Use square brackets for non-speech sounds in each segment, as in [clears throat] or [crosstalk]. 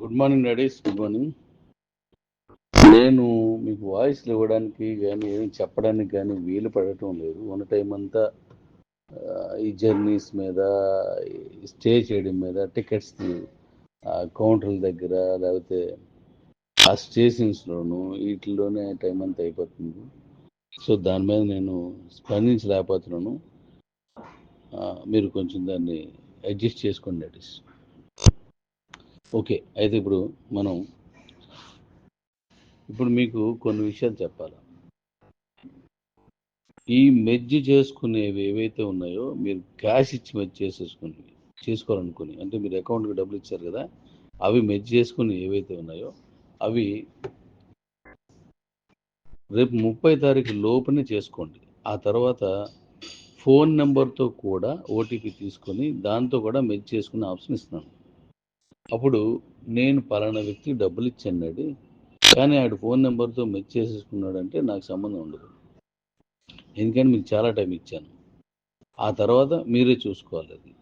Good morning daddies good morning నేను మీకు వాయిస్లు ఇవ్వడానికి కానీ ఏమి చెప్పడానికి కానీ వీలు పడటం లేదు. ఉన్న టైం అంతా ఈ జర్నీస్ మీద స్టే చేయడం మీద టికెట్స్ కౌంటర్ల దగ్గర లేకపోతే ఆ స్టేషన్స్లోను వీటిలోనే టైం అంతా అయిపోతుంది. సో దాని మీద నేను స్పందించలేకపోతున్నాను. మీరు కొంచెం దాన్ని అడ్జస్ట్ చేసుకోండి డాడీస్ ఓకే. అయితే ఇప్పుడు మనం ఇప్పుడు మీకు కొన్ని విషయాలు చెప్పాలి? ఈ మెజ్జి చేసుకునేవి ఏవైతే ఉన్నాయో మీరు క్యాష్ ఇచ్చి మెజ్జి చేసేసుకుని చేసుకోవాలనుకుని అంటే మీరు అకౌంట్కి డబ్బులు ఇచ్చారు కదా అవి మెజ్జి చేసుకుని ఏవైతే ఉన్నాయో అవి రేపు ముప్పై తారీఖు లోపనే చేసుకోండి. ఆ తర్వాత ఫోన్ నెంబర్తో కూడా ఓటీపీ తీసుకొని దాంతో కూడా మెజ్ చేసుకునే ఆప్షన్ ఇస్తున్నాను. అప్పుడు నేను పలానా వ్యక్తికి డబ్బులు ఇచ్చాడు కానీ ఆడు ఫోన్ నెంబర్తో మెచ్ చేసేసుకున్నాడు అంటే నాకు సంబంధం ఉండదు. ఎందుకంటే మీకు చాలా టైం ఇచ్చాను. ఆ తర్వాత మీరే చూసుకోవాలి అది.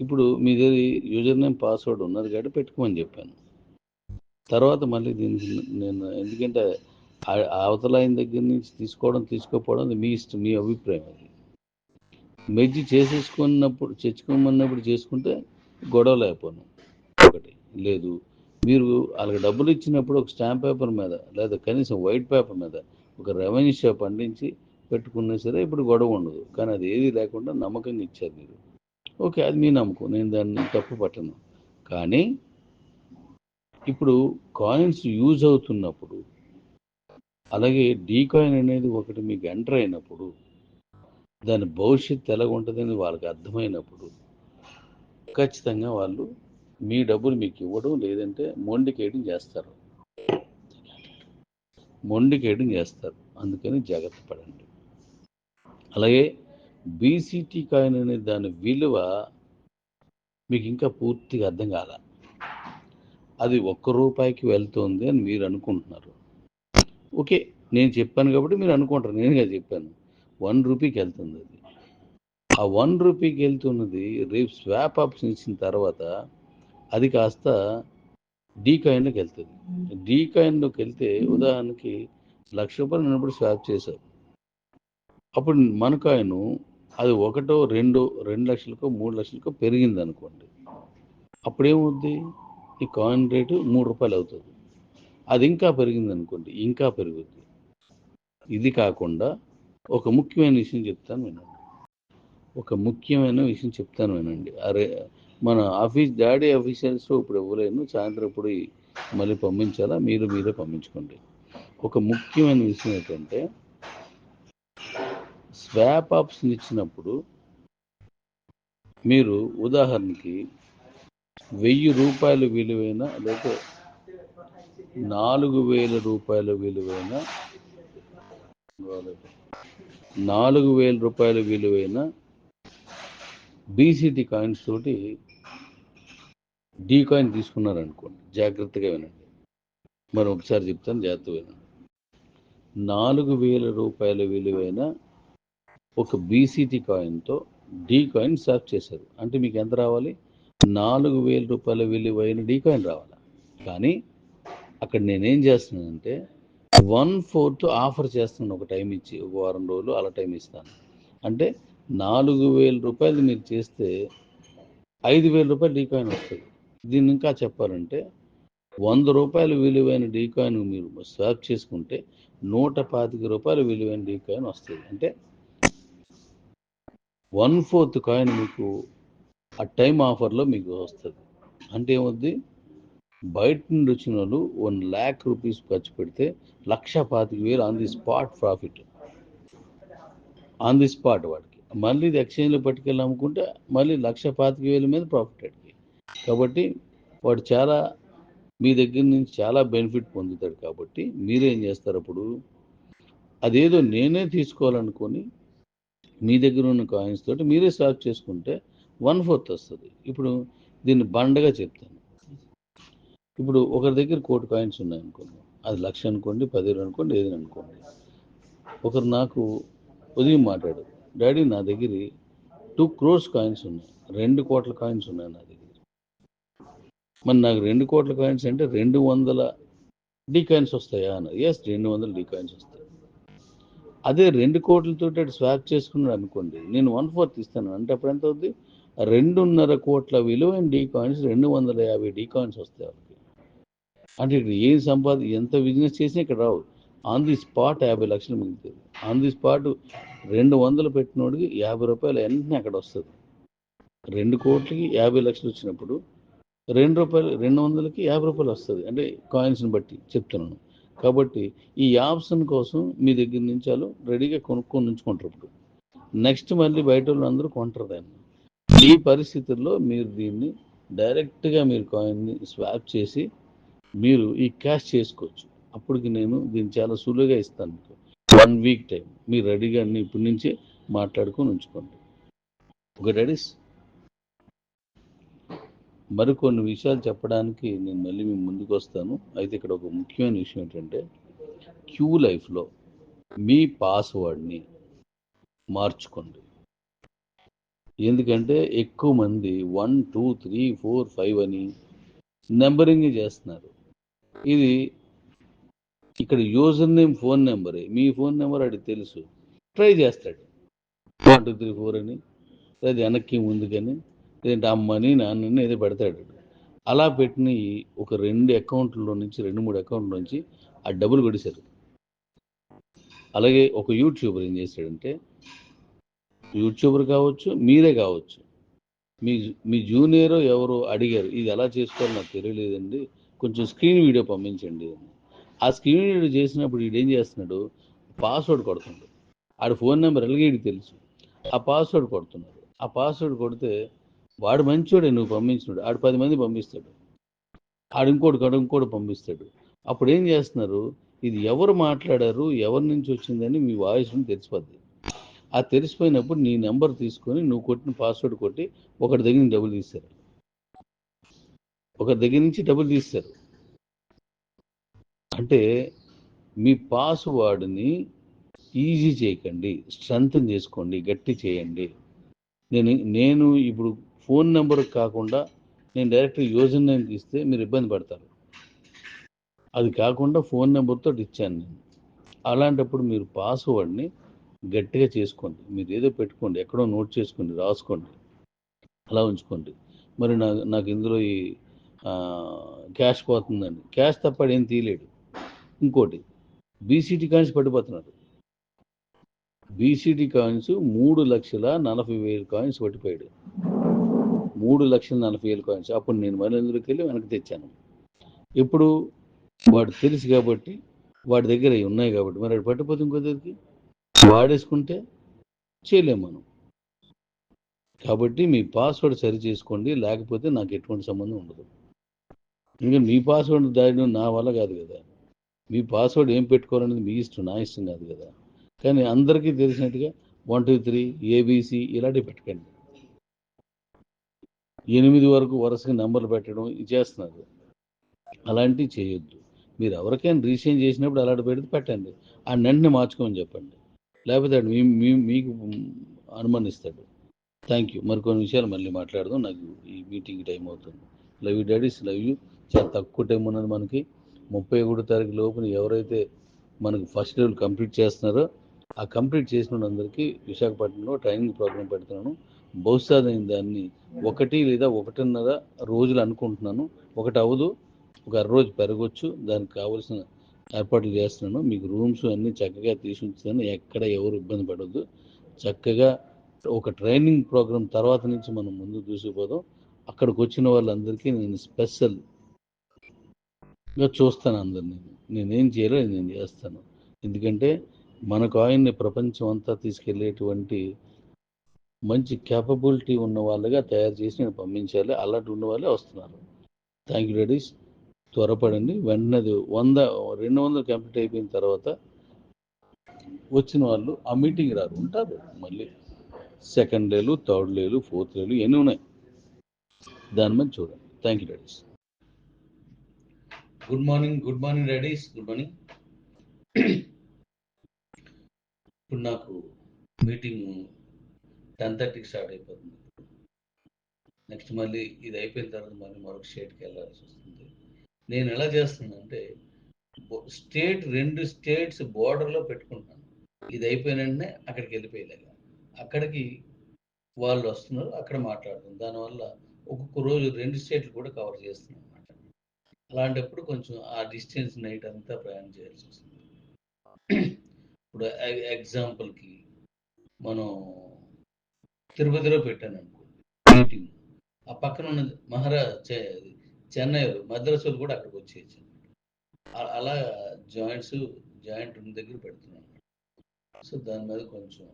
ఇప్పుడు మీ దగ్గర యూజర్ నేమ్ పాస్వర్డ్ ఉన్నది కాబట్టి పెట్టుకోమని చెప్పాను. తర్వాత మళ్ళీ దీనికి నేను ఎందుకంటే ఆ- అవతల ఆయన దగ్గర నుంచి తీసుకోవడం తీసుకోకపోవడం అది మీ ఇష్టం మీ అభిప్రాయం అది. మెజ్జి చేసేసుకున్నప్పుడు తెచ్చుకోమన్నప్పుడు చేసుకుంటే గొడవలు అయిపోను. లేదు. మీరు వాళ్ళకి డబ్బులు ఇచ్చినప్పుడు ఒక స్టాంప్ పేపర్ మీద లేదా కనీసం వైట్ పేపర్ మీద ఒక రెవెన్యూ షాప్ అందించి పెట్టుకున్నా సరే ఇప్పుడు గొడవ ఉండదు. కానీ అది ఏది లేకుండా నమ్మకంగా ఇచ్చారు మీరు. ఓకే అది మీ నమ్మకం. నేను దాన్ని తప్పు పట్టను. కానీ ఇప్పుడు కాయిన్స్ యూజ్ అవుతున్నప్పుడు అలాగే డీ కాయిన్ అనేది ఒకటి మీకు ఎంటర్ అయినప్పుడు దాని భవిష్యత్తు ఎలాగ ఉంటుందని వాళ్ళకి అర్థమైనప్పుడు ఖచ్చితంగా వాళ్ళు మీ డబ్బులు మీకు ఇవ్వడం లేదంటే మొండికేయడం చేస్తారు. మొండికేయడం చేస్తారు. అందుకని జాగ్రత్త పడండి. అలాగే బీసీటీ కాయిన్ అనే దాని విలువ మీకు ఇంకా పూర్తిగా అర్థం కాల. అది ఒక్క రూపాయికి వెళ్తుంది అని మీరు అనుకుంటున్నారు. ఓకే నేను చెప్పాను కాబట్టి మీరు అనుకుంటారు. నేనుగా చెప్పాను. వన్ రూపీకి వెళ్తుంది అది. ఆ వన్ రూపీకి వెళ్తున్నది రేపు స్వాప్ ఆప్షన్ ఇచ్చిన తర్వాత అది కాస్త డీ కాయిన్లోకి వెళ్తుంది. డీ కాయిన్లోకి వెళ్తే ఉదాహరణకి లక్ష రూపాయలు నిలబడి స్వాప్ చేశారు. అప్పుడు మన కాయిన్ అది ఒకటో రెండో రెండు లక్షలకో మూడు లక్షలకో పెరిగింది అనుకోండి అప్పుడు ఏమవుద్ది ఈ కాయిన్ రేటు మూడు రూపాయలు అవుతుంది. అది ఇంకా పెరిగింది అనుకోండి ఇంకా పెరుగుద్ది. ఇది కాకుండా ఒక ముఖ్యమైన విషయం చెప్తాను వినండి. ఒక ముఖ్యమైన విషయం చెప్తాను వినండి. అరే మన ఆఫీస్ డాడీ ఆఫీసర్స్ ఇప్పుడు ఇవ్వలేను. సాయంత్రం ఇప్పుడు మళ్ళీ పంపించాలా? మీరు మీరే పంపించుకోండి. ఒక ముఖ్యమైన విషయం ఏంటంటే స్వాప్ ఆప్షన్ ఇచ్చినప్పుడు మీరు ఉదాహరణకి వెయ్యి రూపాయలు విలువైన లేకపోతే నాలుగు వేల రూపాయల విలువైన నాలుగు వేల రూపాయల విలువైన బీసీటీ కాయిన్స్ తోటి డీ కాయిన్ తీసుకున్నారనుకోండి జాగ్రత్తగా వినండి. మరి ఒకసారి చెప్తాను జాగ్రత్తగా వినండి. నాలుగు వేల రూపాయల విలువైన ఒక బీసీటీ కాయిన్తో డీ కాయిన్ సాఫ్ చేశారు. అంటే మీకు ఎంత రావాలి? నాలుగు వేల రూపాయల విలువైన డీ కాయిన్ రావాలి? కానీ అక్కడ నేనేం చేస్తున్నానంటే వన్ ఫోర్త్ ఆఫర్ చేస్తున్నాను ఒక టైం ఇచ్చి ఒక వారం రోజులు అలా టైం ఇస్తాను. అంటే నాలుగు వేల రూపాయలు మీరు చేస్తే ఐదు వేల రూపాయలు డీ కాయిన్ వస్తుంది దీన్ని ఇంకా చెప్పాలంటే వంద రూపాయలు విలువైన డీ కాయిన్ మీరు స్వాప్ చేసుకుంటే నూట పాతిక రూపాయలు విలువైన డీ కాయిన్ వస్తుంది. అంటే వన్ ఫోర్త్ కాయిన్ మీకు ఆ టైం ఆఫర్లో మీకు వస్తుంది. అంటే ఏమవుద్ది? బయట నుండి వచ్చిన వాళ్ళు వన్ ల్యాక్ రూపీస్ ఖర్చు పెడితే లక్ష పాతిక వేలు on the spot profit. On the spot వాడికి. మళ్ళీ ఇది ఎక్స్చేంజ్లో పట్టుకెళ్ళి అమ్ముకుంటే మళ్ళీ లక్ష పాతిక వేల మీద ప్రాఫిట్ వాడికి. కాబట్టి వాడు చాలా మీ దగ్గర నుంచి చాలా బెనిఫిట్ పొందుతాడు కాబట్టి మీరేం చేస్తారు అప్పుడు? అదేదో నేనే తీసుకోవాలనుకొని మీ దగ్గర ఉన్న కాయిన్స్ తోటి మీరే స్వాప్ చేసుకుంటే వన్ ఫోర్త్ వస్తుంది. ఇప్పుడు దీన్ని బండగా చెప్తాను. ఇప్పుడు ఒకరి దగ్గర కోటి కాయిన్స్ ఉన్నాయి అనుకోండి. అది లక్ష అనుకోండి పదివేలు అనుకోండి ఏదైనా అనుకోండి. ఒకరు నాకు ఉదయం మాట్లాడు డాడీ నా దగ్గర టూ క్రోర్స్ కాయిన్స్ ఉన్నాయి రెండు కోట్ల కాయిన్స్ ఉన్నాయి నా దగ్గర. మరి నాకు రెండు కోట్ల కాయిన్స్ అంటే రెండు వందల డీ కాయిన్స్ వస్తాయా అన్న. ఎస్ రెండు వందల డీ కాయిన్స్ వస్తాయి. అదే రెండు కోట్లతో స్వాప్ చేసుకున్నాడు అనుకోండి నేను వన్ ఫోర్త్ ఇస్తాను. అంటే అప్పుడు ఎంత అవుద్ది? రెండున్నర కోట్ల విలువైన డీ కాయిన్స్ రెండు వందల యాభై డీ కాయిన్స్ వస్తాయి వాళ్ళకి. అంటే ఇక్కడ ఏం సంపాద ఎంత బిజినెస్ చేసినా ఇక్కడ రావు. ఆన్ ది స్పాట్ యాభై లక్షలు మిగులుతుంది ఆన్ ది స్పాట్ రెండు వందలు పెట్టినోడికి యాభై రూపాయలు వెంటనే అక్కడ వస్తుంది. రెండు కోట్లకి యాభై లక్షలు వచ్చినప్పుడు రెండు రూపాయలు రెండు వందలకి యాభై రూపాయలు వస్తుంది. అంటే కాయిన్స్ని బట్టి చెప్తున్నాను. కాబట్టి ఈ ఆప్షన్ కోసం మీ దగ్గర నుంచాలు రెడీగా కొనుక్కొని ఉంచుకుంటారు ఇప్పుడు. నెక్స్ట్ మళ్ళీ బయట వాళ్ళు అందరూ కొంటారు దాన్ని. ఈ పరిస్థితుల్లో మీరు దీన్ని డైరెక్ట్గా మీరు కాయిన్ని స్వాప్ చేసి మీరు ఈ క్యాష్ చేసుకోవచ్చు. అప్పటికి నేను దీన్ని చాలా సులువుగా ఇస్తాను మీకు. వన్ వీక్ టైం మీరు రెడీగా అన్ని ఇప్పటి నుంచే మాట్లాడుకొని ఉంచుకోండి. ఒక రెడీస్ మరికొన్ని విషయాలు చెప్పడానికి నేను మళ్ళీ మీ ముందుకు వస్తాను. అయితే ఇక్కడ ఒక ముఖ్యమైన విషయం ఏంటంటే క్యూ లైఫ్లో మీ పాస్వర్డ్ని మార్చుకోండి. ఎందుకంటే ఎక్కువ మంది one two three four five అని నెంబరింగ్ చేస్తున్నారు. ఇది ఇక్కడ యూజర్ నేమ్ ఫోన్ నెంబరే. మీ ఫోన్ నెంబర్ అది తెలుసు. ట్రై చేస్తాడు. వన్ టూ త్రీ ఫోర్ అని. అది వెనక్కి ముందుకని. లేదంటే అమ్మని నాన్నని ఏదో పెడతాడు. అలా పెట్టిన ఒక రెండు అకౌంట్లో నుంచి రెండు మూడు అకౌంట్ల నుంచి ఆ డబ్బులు కొడిశారు అలాగే ఒక యూట్యూబర్ ఏం చేశాడంటే యూట్యూబర్ కావచ్చు మీరే కావచ్చు. మీ మీ జూనియర్ ఎవరు అడిగారు ఇది ఎలా చేసుకోవాలో నాకు తెలియలేదండి కొంచెం స్క్రీన్ వీడియో పంపించండి ఆ స్క్రీన్ వీడియో చేసినప్పుడు వీడు ఏం చేస్తున్నాడు పాస్వర్డ్ కొడుతున్నాడు. ఆడ ఫోన్ నెంబర్ ఎలాగే తెలుసు. ఆ పాస్వర్డ్ కొడుతున్నాడు. ఆ పాస్వర్డ్ కొడితే వాడు మంచోడే నువ్వు పంపించినాడు. ఆడు పది మంది పంపిస్తాడు. ఆడు ఇంకోటి కడు ఇంకోటి పంపిస్తాడు. అప్పుడు ఏం చేస్తున్నారు? ఇది ఎవరు మాట్లాడారు? ఎవరి నుంచి వచ్చిందని మీ వాయిస్ని తెలిసిపోద్ది. ఆ తెలిసిపోయినప్పుడు నీ నెంబర్ తీసుకొని నువ్వు కొట్టిన పాస్వర్డ్ కొట్టి ఒకటి దగ్గర నుంచి డబ్బులు తీస్తారు ఒకరి దగ్గర నుంచి డబ్బులు తీస్తారు అంటే మీ పాస్వర్డ్ని ఈజీ చేయకండి. స్ట్రెంగ్ చేసుకోండి. గట్టి చేయండి. నేను నేను ఇప్పుడు ఫోన్ నెంబర్ కాకుండా నేను డైరెక్ట్ యూజర్ నేమ్ ఇస్తే మీరు ఇబ్బంది పడతారు. అది కాకుండా ఫోన్ నెంబర్తో ఇచ్చాను నేను. అలాంటప్పుడు మీరు పాస్వర్డ్ని గట్టిగా చేసుకోండి. మీరు ఏదో పెట్టుకోండి. ఎక్కడో నోట్ చేసుకోండి రాసుకోండి. అలా ఉంచుకోండి. మరి నా నాకు ఇందులో ఈ క్యాష్ పోతుందండి. క్యాష్ తప్ప ఏం తీయలేడు ఇంకోటి బీసీటీ కాయిన్స్ పడిపోతున్నారు బీసీటీ కాయిన్స్ మూడు లక్షల నలభై వేలు కాయిన్స్ పట్టిపోయాడు. మూడు లక్షల నలభై వేలు కాయిన్స్ అప్పుడు నేను మళ్ళీ వెళ్ళి వెనక్కి తెచ్చాను. ఇప్పుడు వాడు తెలుసు కాబట్టి వాడి దగ్గర అవి ఉన్నాయి కాబట్టి మరి అది పట్టిపోతే ఇంకో దగ్గరికి? వాడేసుకుంటే చేయలేము మనం. కాబట్టి మీ పాస్వర్డ్ సరి చేసుకోండి లేకపోతే నాకు ఎటువంటి సంబంధం ఉండదు. ఇంకా మీ పాస్వర్డ్ దాడి నా వల్ల కాదు కదా. మీ పాస్వర్డ్ ఏం పెట్టుకోవాలనేది మీ ఇష్టం నా ఇష్టం కాదు కదా. కానీ అందరికీ తెలిసినట్టుగా వన్ టూ త్రీ ఏబీసీ ఇలాంటివి పెట్టకండి. ఎనిమిది వరకు వరుసగా నెంబర్లు పెట్టడం చేస్తున్నారు. అలాంటివి చేయొద్దు. మీరు ఎవరికైనా రీచేంజ్ చేసినప్పుడు అలాంటి పెడితే పెట్టండి. ఆ వెంటనే మార్చుకోమని చెప్పండి. లేకపోతే మీ మీ- మీకు అనుమానిస్తాడు థ్యాంక్ యూ మరికొన్ని విషయాలు మళ్ళీ మాట్లాడదాం. నాకు ఈ మీటింగ్ టైం అవుతుంది. Love you daddies love you చాలా తక్కువ టైం ఉన్నది మనకి. ముప్పై ఒకటో తారీఖు లోపల ఎవరైతే మనకు ఫస్ట్ లెవెల్ కంప్లీట్ చేస్తున్నారో ఆ కంప్లీట్ చేసిన అందరికీ విశాఖపట్నంలో ట్రైనింగ్ ప్రోగ్రామ్ పెడుతున్నాను. బహుశా నేను దాన్ని ఒకటి లేదా ఒకటిన్నర రోజులు అనుకుంటున్నాను. ఒకటి అవదు ఒక అర రోజు పెరగొచ్చు దానికి కావాల్సిన ఏర్పాట్లు చేస్తున్నాను. మీకు రూమ్స్ అన్నీ చక్కగా తీసి ఉంచుతాను ఎక్కడ ఎవరు ఇబ్బంది పడద్దు. చక్కగా ఒక ట్రైనింగ్ ప్రోగ్రామ్ తర్వాత నుంచి మనం ముందు దూసుకుపోదాం. అక్కడికి వచ్చిన వాళ్ళందరికీ నేను స్పెషల్గా చూస్తాను అందరినీ. నేనేం చేయాలో నేను చేస్తాను. ఎందుకంటే మనకు ఆయన్ని ప్రపంచం అంతా తీసుకెళ్ళేటువంటి మంచి క్యాపబిలిటీ ఉన్న వాళ్ళగా తయారు చేసి నేను పంపించాలి. అలాంటి ఉన్న వాళ్ళే వస్తున్నారు. థ్యాంక్ యూ లేడీస్ త్వరపడండి. వెంటనే వంద రెండు వందలు కంప్లీట్ అయిపోయిన తర్వాత వచ్చిన వాళ్ళు ఆ మీటింగ్ రారు. ఉంటారు. మళ్ళీ సెకండ్ డేలు థర్డ్ డేలు ఫోర్త్ డేలు ఎన్ని ఉన్నాయి? దాని మీద చూడండి. Thank you daddies good morning good morning daddies good morning ఇప్పుడు నాకు మీటింగ్ టెన్ థర్టీకి స్టార్ట్ అయిపోతుంది. నెక్స్ట్ మళ్ళీ ఇది అయిపోయిన తర్వాత మళ్ళీ మరొక స్టేట్కి వెళ్ళాల్సి వస్తుంది. నేను ఎలా చేస్తున్నానంటే స్టేట్ రెండు స్టేట్స్ బోర్డర్లో పెట్టుకుంటున్నాను. ఇది అయిపోయిన వెంటనే అక్కడికి వెళ్ళిపోయేలాగా. అక్కడికి వాళ్ళు వస్తున్నారు అక్కడ మాట్లాడుతున్నారు. దానివల్ల ఒక్కొక్క రోజు రెండు స్టేట్లు కూడా కవర్ చేస్తున్నాం అనమాట అలాంటప్పుడు కొంచెం ఆ డిస్టెన్స్ నైట్ అంతా ప్రయాణం చేయాల్సి వస్తుంది. [clears throat] ఇప్పుడు ఎగ్జాంపుల్కి మనం తిరుపతిలో పెట్టాను అనుకోండి మీటింగ్. ఆ పక్కన ఉన్న మహారా చెన్నైలో మద్రాసులు కూడా అక్కడికి వచ్చేయచ్చు అలా జాయింట్స్ జాయింట్ ఉన్న దగ్గర పెడుతున్నాను. సో దాని మీద కొంచెం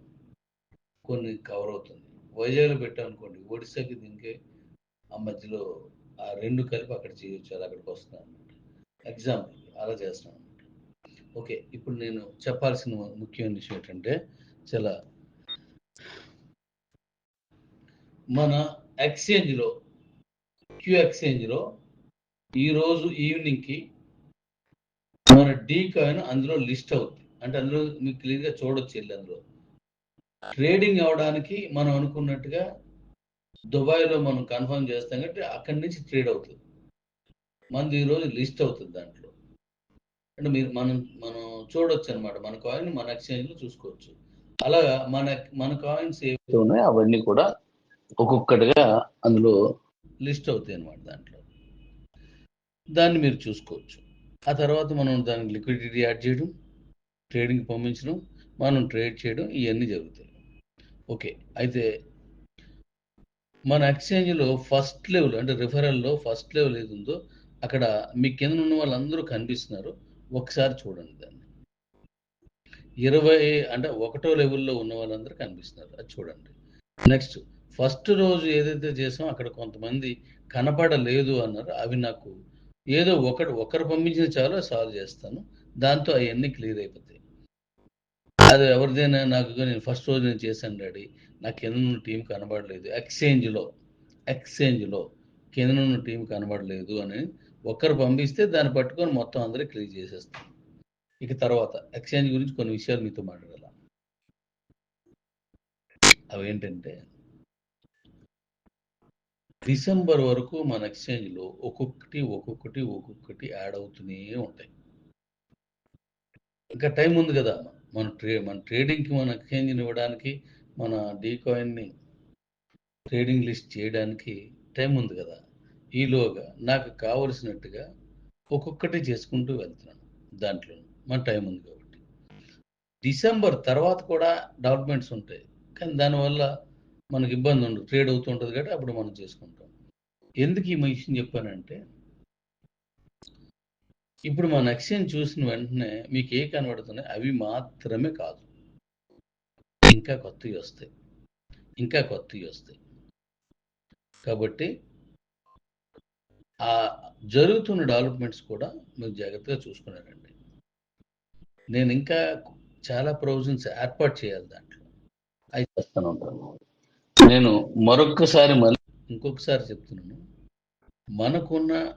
కొన్ని కవర్ అవుతుంది. వైజాగ్లో పెట్టానుకోండి ఒడిశాకి దీనికి ఆ మధ్యలో ఆ రెండు కలిపి అక్కడ చేయొచ్చు. అది అక్కడికి వస్తున్నాను అనమాట ఎగ్జాంపుల్ అలా చేస్తున్నాను అనమాట ఓకే. ఇప్పుడు నేను చెప్పాల్సిన ముఖ్యమైన విషయం ఏంటంటే చాలా మన ఎక్స్చేంజ్లో క్యూ ఎక్స్చేంజ్లో ఈరోజు ఈవినింగ్కి మన డీ కాయిన్ అందులో లిస్ట్ అవుతుంది అంటే అందులో మీకు క్లియర్గా చూడొచ్చు వెళ్ళి అందులో. ట్రేడింగ్ అవడానికి మనం అనుకున్నట్టుగా దుబాయ్లో మనం కన్ఫర్మ్ చేస్తాం కాబట్టి అక్కడి నుంచి ట్రేడ్ అవుతుంది. మనది ఈరోజు లిస్ట్ అవుతుంది దాంట్లో. అంటే మీరు మనం మనం చూడొచ్చు అనమాట మన కాయిన్ మన ఎక్స్చేంజ్లో చూసుకోవచ్చు. అలాగా మన మన కాయిన్స్ ఏవైతే ఉన్నాయో అవన్నీ కూడా ఒక్కొక్కటిగా అందులో లిస్ట్ అవుతాయి అనమాట దాంట్లో. దాన్ని మీరు చూసుకోవచ్చు. ఆ తర్వాత మనం దానికి లిక్విడిటీ యాడ్ చేయడం ట్రేడింగ్ పంపించడం మనం ట్రేడ్ చేయడం ఇవన్నీ జరుగుతాయి. ఓకే అయితే మన ఎక్స్చేంజ్లో ఫస్ట్ లెవెల్ అంటే రిఫరల్లో ఫస్ట్ లెవెల్ ఏది ఉందో అక్కడ మీ కింద ఉన్న వాళ్ళందరూ కనిపిస్తున్నారు. ఒకసారి చూడండి దాన్ని. ఇరవై అంటే ఒకటో లెవెల్లో ఉన్న వాళ్ళందరూ కనిపిస్తున్నారు. అది చూడండి. నెక్స్ట్ ఫస్ట్ రోజు ఏదైతే చేసామో అక్కడ కొంతమంది కనపడలేదు అన్నారు. అవి నాకు ఏదో ఒకటి ఒకరు పంపించిన చాలు సాల్వ్ చేస్తాను. దాంతో అవన్నీ క్లియర్ అయిపోతాయి. అది ఎవరిదైనా నాకు నేను ఫస్ట్ రోజు నేను చేశాను డాడీ. నాకు కింద ఉన్న టీం కనబడలేదు. ఎక్స్చేంజ్లో ఎక్స్చేంజ్లో కింద ఉన్న టీం కనబడలేదు అని ఒక్కరు పంపిస్తే దాన్ని పట్టుకొని మొత్తం అందరూ క్లియర్ చేసేస్తాం ఇక తర్వాత ఎక్స్చేంజ్ గురించి కొన్ని విషయాలు మీతో మాట్లాడాలి? అవి ఏంటంటే డిసెంబర్ వరకు మన ఎక్స్చేంజ్లో ఒక్కొక్కటి ఒక్కొక్కటి ఒక్కొక్కటి యాడ్ అవుతూనే ఉంటాయి. ఇంకా టైం ఉంది కదా మన ట్రే మన ట్రేడింగ్కి మన ఎక్స్చేంజ్ని ఇవ్వడానికి మన డీకాయిన్ని ట్రేడింగ్ లిస్ట్ చేయడానికి టైం ఉంది కదా. ఈలోగా నాకు కావలసినట్టుగా ఒక్కొక్కటి చేసుకుంటూ వెళ్తున్నాను దాంట్లో. మన టైం ఉంది కాబట్టి. డిసెంబర్ తర్వాత కూడా డెవలప్మెంట్స్ ఉంటాయి. కానీ దానివల్ల మనకి ఇబ్బంది ఉండదు ట్రేడ్ అవుతుంటుంది కాబట్టి అప్పుడు మనం చేసుకుంటాం. ఎందుకు ఈ విషయం చెప్పానంటే ఇప్పుడు మన ఎక్స్చేంజ్ చూసిన వెంటనే మీకు ఏ కనబడుతున్నాయి అవి మాత్రమే కాదు. ఇంకా కొత్తవి వస్తాయి. ఇంకా కొత్తవి వస్తాయి. కాబట్టి ఆ జరుగుతున్న డెవలప్మెంట్స్ కూడా మీరు జాగ్రత్తగా చూసుకున్నారండి. నేను ఇంకా చాలా ప్రొవిజన్స్ ఏర్పాటు చేయాలి దాంట్లో. అవి చేస్తాను ఉంటాను నేను మరొక్కసారి మళ్ళీ ఇంకొకసారి చెప్తున్నాను. మనకున్న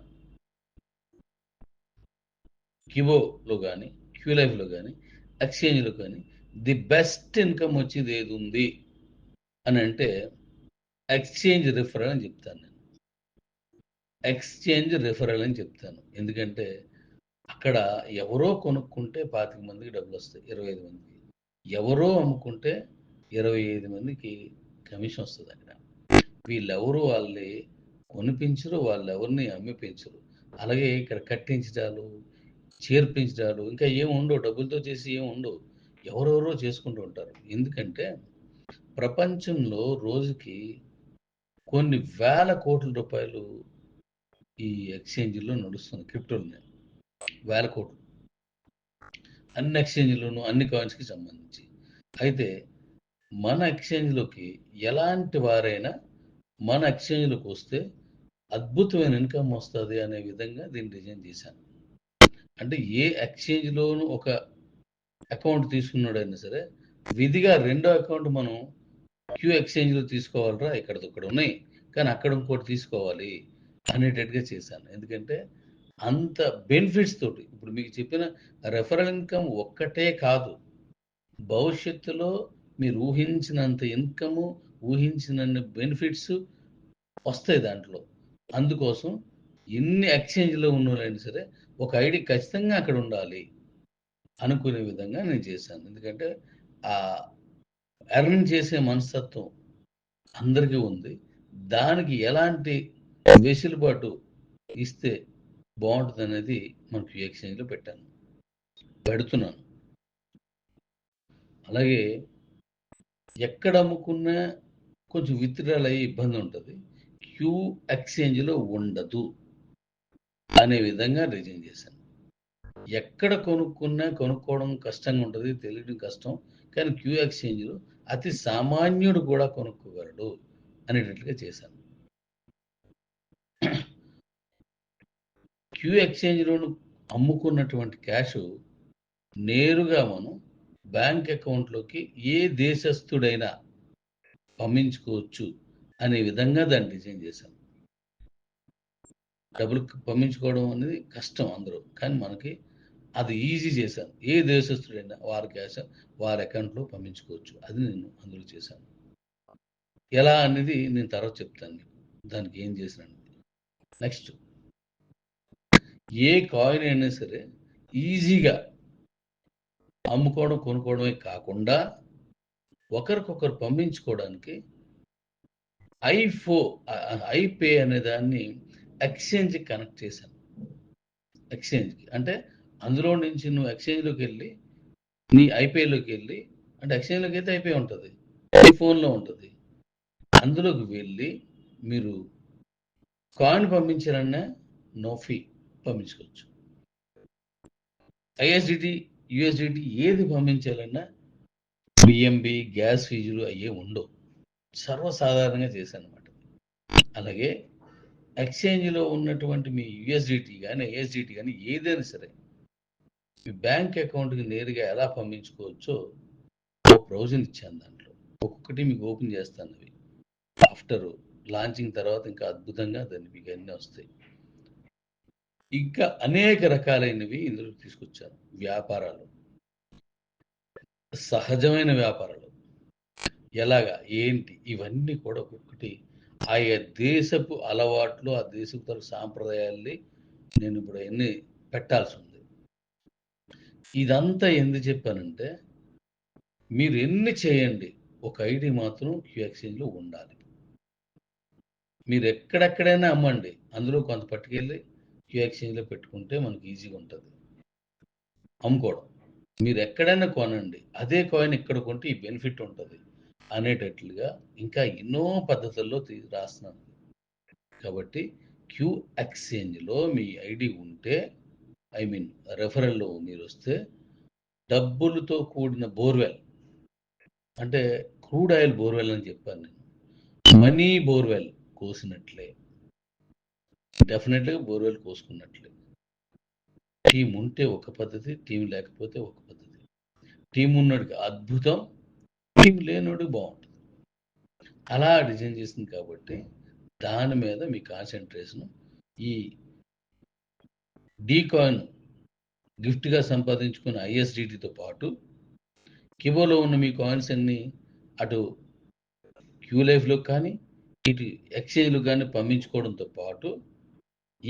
కివోలో కానీ క్యూ లైఫ్లో కానీ ఎక్స్చేంజ్లో కానీ ది బెస్ట్ ఇన్కమ్ వచ్చేది ఏది ఉంది? అని అంటే ఎక్స్చేంజ్ రిఫరల్ అని చెప్తాను నేను. ఎక్స్చేంజ్ రిఫరల్ అని చెప్తాను. ఎందుకంటే అక్కడ ఎవరో కొనుక్కుంటే పాతిక మందికి డబ్బులు వస్తాయి ఇరవై ఐదు మందికి. ఎవరో అమ్ముకుంటే ఇరవై ఐదు మందికి కమిషన్ వస్తుంది అక్కడ. వీళ్ళెవరు వాళ్ళని కొనిపించరు వాళ్ళు ఎవరిని అమ్మిపించరు. అలాగే ఇక్కడ కట్టించడాలు చేర్పించడాలు ఇంకా ఏం ఉండవు డబ్బులతో చేసి ఏం ఉండవు. ఎవరెవరో చేసుకుంటూ ఉంటారు. ఎందుకంటే ప్రపంచంలో రోజుకి కొన్ని వేల కోట్ల రూపాయలు ఈ ఎక్స్చేంజ్లో నడుస్తుంది క్రిప్టోలు వేల కోట్లు. అన్ని ఎక్స్చేంజ్లోను అన్ని కాయిన్స్కి సంబంధించి. అయితే మన ఎక్స్చేంజ్లోకి ఎలాంటి వారైనా మన ఎక్స్చేంజ్లోకి వస్తే అద్భుతమైన ఇన్కమ్ వస్తుంది అనే విధంగా దీన్ని డిజైన్ చేశాను. అంటే ఏ ఎక్స్చేంజ్లోనూ ఒక అకౌంట్ తీసుకున్నాడైనా సరే విధిగా రెండో అకౌంట్ మనం క్యూ ఎక్స్చేంజ్లో తీసుకోవాలరా? ఇక్కడ ఇక్కడ ఉన్నాయి. కానీ అక్కడ ఇంకోటి తీసుకోవాలి అనేటట్టుగా చేశాను. ఎందుకంటే అంత బెనిఫిట్స్ తోటి ఇప్పుడు మీకు చెప్పిన రెఫరల్ ఇన్కమ్ ఒక్కటే కాదు భవిష్యత్తులో మీరు ఊహించినంత ఇన్కము ఊహించినన్ని బెనిఫిట్స్ వస్తాయి దాంట్లో. అందుకోసం ఎన్ని ఎక్స్చేంజ్లో ఉన్నోళ్ళైనా సరే ఒక ఐడి ఖచ్చితంగా అక్కడ ఉండాలి అనుకునే విధంగా నేను చేశాను. ఎందుకంటే ఆ ఎర్న్ చేసే మనస్తత్వం అందరికీ ఉంది. దానికి ఎలాంటి వెసులుబాటు ఇస్తే బాగుంటుంది అనేది మనకు ఎక్స్చేంజ్లో పెట్టాను. పెడుతున్నాను. అలాగే ఎక్కడ అమ్ముకున్నా కొంచెం విత్డ్రాల్ అయ్యే ఇబ్బంది ఉంటుంది. క్యూ ఎక్స్చేంజ్లో ఉండదు అనే విధంగా రిజైన్ చేశాను. ఎక్కడ కొనుక్కున్నా కొనుక్కోవడం కష్టంగా ఉంటుంది తెలియడం కష్టం. కానీ క్యూ ఎక్స్చేంజ్లో అతి సామాన్యుడు కూడా కొనుక్కోగలడు అనేటట్లుగా చేశాను. క్యూ ఎక్స్చేంజ్లోను అమ్ముకున్నటువంటి క్యాష్ నేరుగా మనం బ్యాంక్ అకౌంట్లోకి ఏ దేశస్థుడైనా పంపించుకోవచ్చు అనే విధంగా దాన్ని డిజైన్ చేశాను డబ్బులు పంపించుకోవడం అనేది కష్టం అందరూ కానీ మనకి అది ఈజీ చేశాను ఏ దేశస్థుడైనా వారి క్యాష్ వారి అకౌంట్లో పంపించుకోవచ్చు. అది నేను అందులో చేశాను. ఎలా అనేది నేను తర్వాత చెప్తాను మీకు. దానికి ఏం చేశాను నెక్స్ట్ ఏ కాయిన్ అయినా సరే ఈజీగా అమ్ముకోవడం కొనుక్కోవడమే కాకుండా ఒకరికొకరు పంపించుకోవడానికి ఐఫో ఐపే అనే దాన్ని ఎక్స్చేంజ్కి కనెక్ట్ చేశాను. ఎక్స్చేంజ్కి. అంటే అందులో నుంచి నువ్వు ఎక్స్చేంజ్లోకి వెళ్ళి నీ ఐపేలోకి వెళ్ళి అంటే ఎక్స్చేంజ్లోకి అయితే ఐపే ఉంటుంది ఐఫోన్లో ఉంటుంది. అందులోకి వెళ్ళి మీరు కాయిన్ పంపించారన్నా నో ఫీ పంపించుకోవచ్చు. ఐఎస్డిటి యుఎస్డిటి ఏది పంపించాలన్నా బిఎంబి గ్యాస్ ఫీజులు అయ్యే ఉండవు. సర్వసాధారణంగా చేశానమాట అలాగే ఎక్స్చేంజ్లో ఉన్నటువంటి మీ యుఎస్డిటి కానీ ఐఎస్డిటి కానీ ఏదైనా సరే మీ బ్యాంక్ అకౌంట్కి నేరుగా ఎలా పంపించుకోవచ్చో ఒక ప్రొవిజన్ ఇచ్చాను దాంట్లో. ఒక్కొక్కటి మీకు ఓపెన్ చేస్తాను అవి. ఆఫ్టర్ లాంచింగ్ తర్వాత ఇంకా అద్భుతంగా దాన్ని మీకు అన్నీ వస్తాయి. ఇంకా అనేక రకాలైనవి ఇందులో తీసుకొచ్చారు. వ్యాపారాలు. సహజమైన వ్యాపారాలు. ఎలాగా? ఏంటి? ఇవన్నీ కూడా ఒక్కొక్కటి ఆయా దేశపు అలవాట్లు ఆ దేశపు తర సాంప్రదాయాల్ని నేను ఇప్పుడు ఎన్ని పెట్టాల్సి ఉంది. ఇదంతా ఎందుకు చెప్పానంటే మీరు ఎన్ని చేయండి ఒక ఐడి మాత్రం క్యూ ఎక్స్చేంజ్లో ఉండాలి. మీరు ఎక్కడెక్కడైనా అమ్మండి అందులో కొంత పట్టుకెళ్ళి క్యూ ఎక్స్చేంజ్లో పెట్టుకుంటే మనకి ఈజీగా ఉంటుంది. అమ్ముకోవడం. మీరు ఎక్కడైనా కొనండి. అదే కాయిన్ ఇక్కడ కొంటే ఈ బెనిఫిట్ ఉంటుంది అనేటట్లుగా ఇంకా ఎన్నో పద్ధతుల్లో తీ రాస్తున్నాను కాబట్టి క్యూ ఎక్స్చేంజ్లో మీ ఐడి ఉంటే ఐ మీన్ రెఫరల్లో మీరు వస్తే డబ్బులతో కూడిన బోర్వెల్ అంటే క్రూడ్ ఆయిల్ బోర్వెల్ అని చెప్పాను నేను. మనీ బోర్వెల్ కోసినట్లే. డెఫినెట్గా బోర్వెల్ కోసుకున్నట్లే టీం ఉంటే ఒక పద్ధతి టీం లేకపోతే ఒక పద్ధతి. టీం ఉన్నోడికి అద్భుతం టీం లేనోడికి బాగుంటుంది. అలా డిజైన్ చేసింది కాబట్టి దాని మీద మీ కాన్సన్ట్రేషన్ ఈ డీకాయిన్ గిఫ్ట్గా సంపాదించుకున్న ఐఎస్డిటీతో పాటు కివోలో ఉన్న మీ కాయిన్స్ అన్ని అటు క్యూ లైఫ్లో కానీ ఇటు ఎక్స్చేంజ్లో కానీ పంపించుకోవడంతో పాటు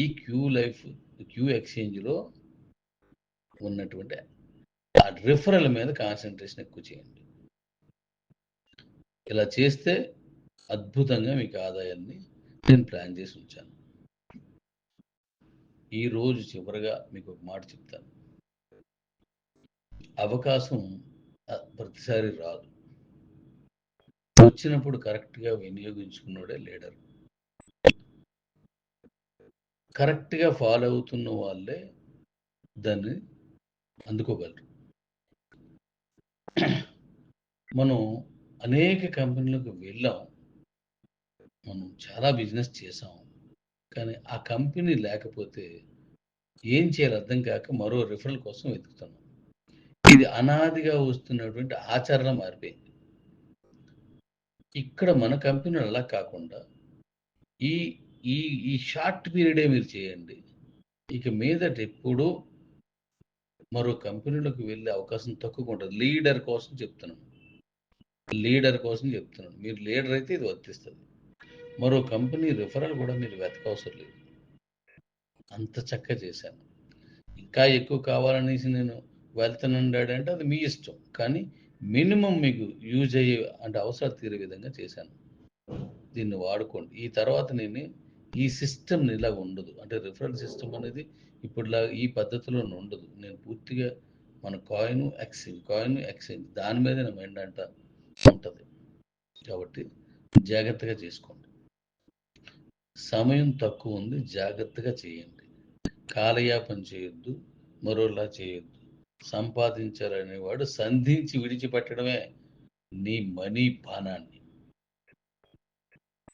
ఈ క్యూ లైఫ్ క్యూ ఎక్స్చేంజ్లో ఉన్నటువంటి ఆ రిఫరల్ మీద కాన్సన్ట్రేషన్ ఎక్కువ చేయండి. ఇలా చేస్తే అద్భుతంగా మీకు ఆదాయాన్ని నేను ప్లాన్ చేసి ఉంచాను. ఈ రోజు చివరిగా మీకు ఒక మాట చెప్తాను. అవకాశం ప్రతిసారి రాదు. వచ్చినప్పుడు కరెక్ట్గా వినియోగించుకున్నాడే లీడర్. కరెక్ట్గా ఫాలో అవుతున్న వాళ్ళే దాన్ని అందుకోగలరు. మనం అనేక కంపెనీలకు వెళ్ళాం. మనం చాలా బిజినెస్ చేసాం కానీ ఆ కంపెనీ లేకపోతే ఏం చేయాలి అర్థం కాక మరో రిఫరల్ కోసం వెతుకుతున్నాం. ఇది అనాదిగా వస్తున్నటువంటి ఆచరణ మారిపోయింది ఇక్కడ మన కంపెనీలు అలా కాకుండా ఈ ఈ ఈ షార్ట్ పీరియడే మీరు చేయండి. ఇక మీదట ఎప్పుడూ మరో కంపెనీలోకి వెళ్ళే అవకాశం తక్కువగా ఉంటుంది. లీడర్ కోసం చెప్తున్నాను. లీడర్ కోసం చెప్తున్నాను. మీరు లీడర్ అయితే ఇది వర్తిస్తుంది. మరో కంపెనీ రిఫరల్ కూడా మీరు వెతకవసరం లేదు. అంత చక్కగా చేశాను. ఇంకా ఎక్కువ కావాలనేసి నేను వెళ్తానుండాడంటే అది మీ ఇష్టం. కానీ మినిమం మీకు యూజ్ అయ్యే అంటే అవసరాలు తీరే విధంగా చేశాను. దీన్ని వాడుకోండి. ఈ తర్వాత నేను ఈ సిస్టమ్ ఇలా ఉండదు. అంటే రిఫరల్ సిస్టమ్ అనేది ఇప్పుడులా ఈ పద్ధతిలో ఉండదు. నేను పూర్తిగా మన కాయిన్ ఎక్స్చేంజ్ కాయిన్ ఎక్స్చేంజ్ దాని మీద నా మైండ్ అంట ఉంటుంది. కాబట్టి జాగ్రత్తగా చేసుకోండి. సమయం తక్కువ ఉంది జాగ్రత్తగా చేయండి. కాలయాపన చేయొద్దు మరోలా చేయొద్దు. సంపాదించారనేవాడు సంధించి విడిచిపెట్టడమే నీ మనీ బాణాన్ని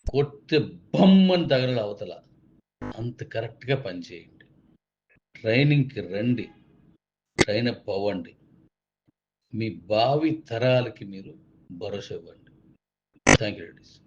కొట్టి బొమ్మని తగలడు అవతల. అంత కరెక్ట్గా పనిచేయండి ట్రైనింగ్కి రండి. ట్రైన్ అప్ అవ్వండి. మీ భావి తరాలకి మీరు భరోసా ఇవ్వండి. Thank you ladies.